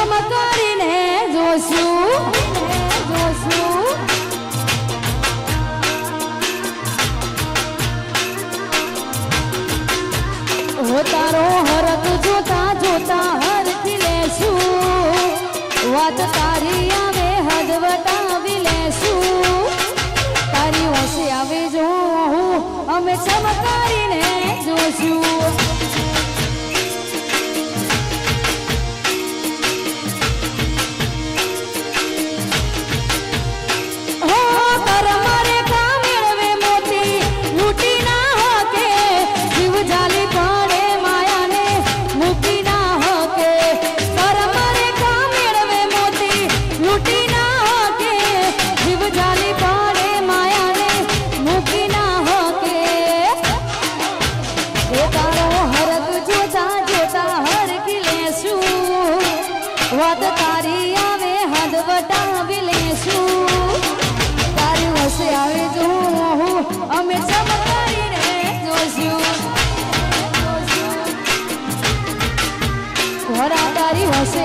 કર્મ કરીને જોશું જોશું. હો તારો અમે ચમકારીને જોશું. ઘરા તારી હશે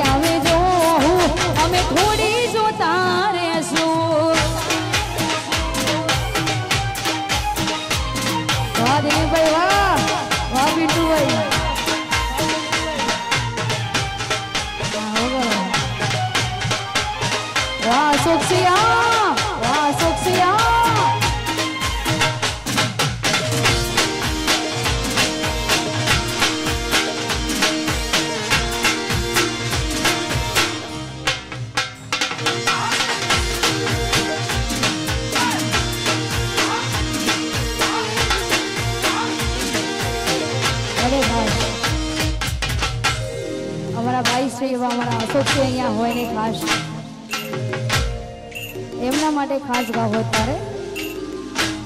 ખાસ. એમના માટે ખાસ ગાવ તારે?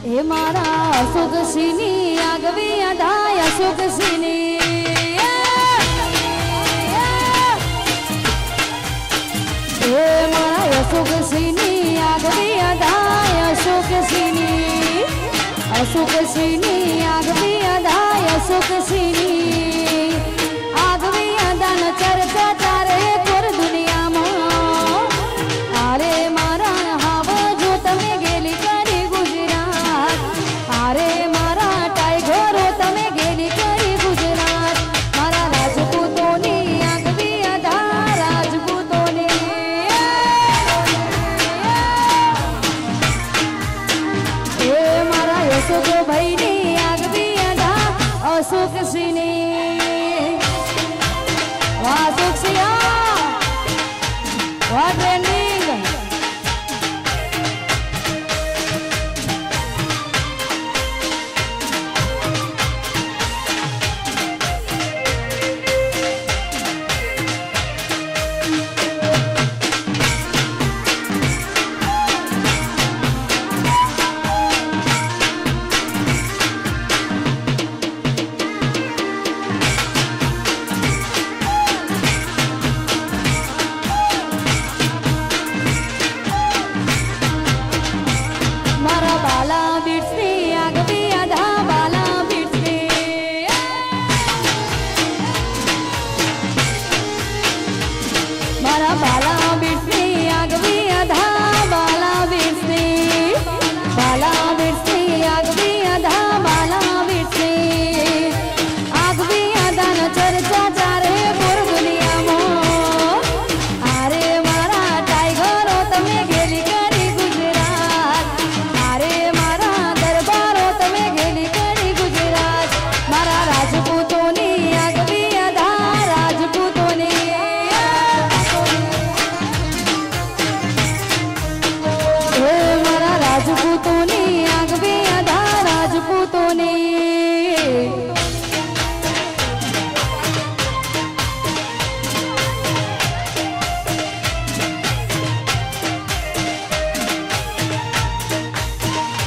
હે મારા સુખસિંહની આગવી અઢાય સુખસિંહની હે મારા સુખસિંહની આગવી અઢાય સુખસિંહની અસુખસિંહની આગવી અઢાય સુખસિંહની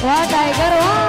વાહ ટાઈગર વાહ.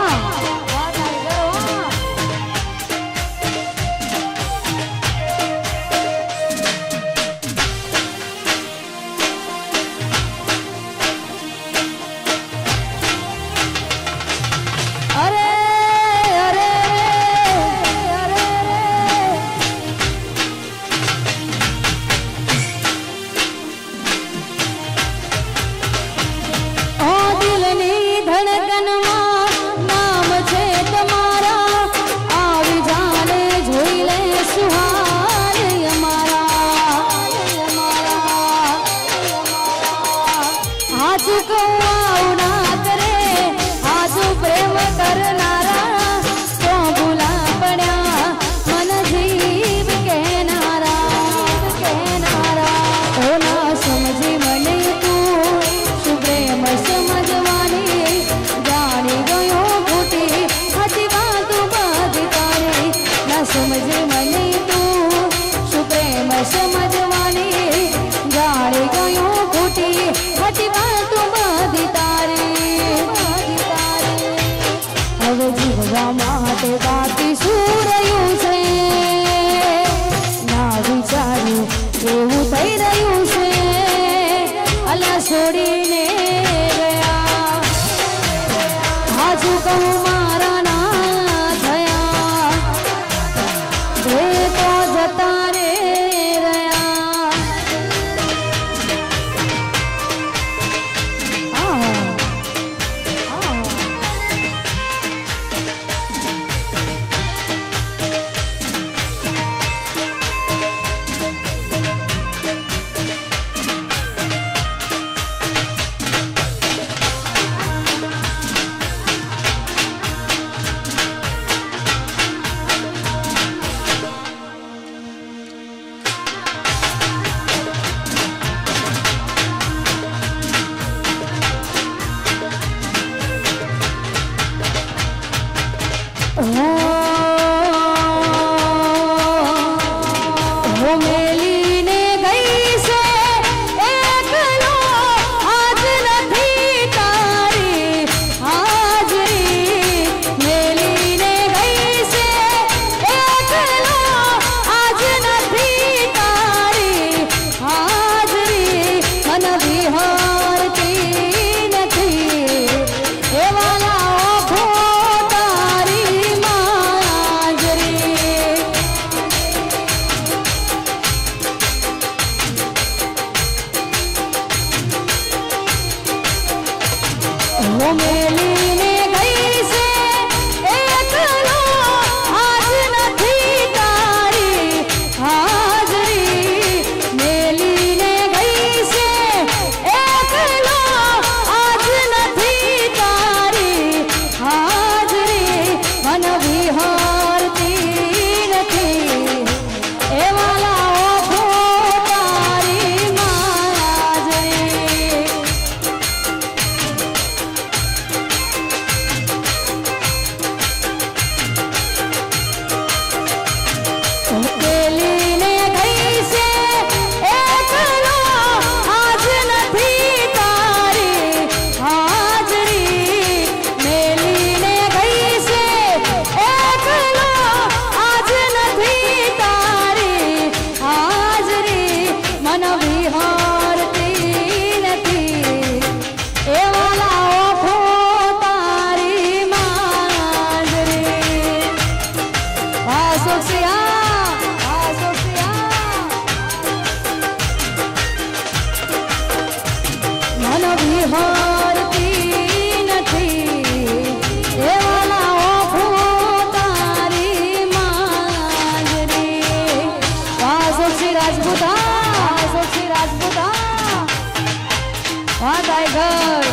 રાજપૂતા વાહ ટાઈગર વાહ ટાઈગર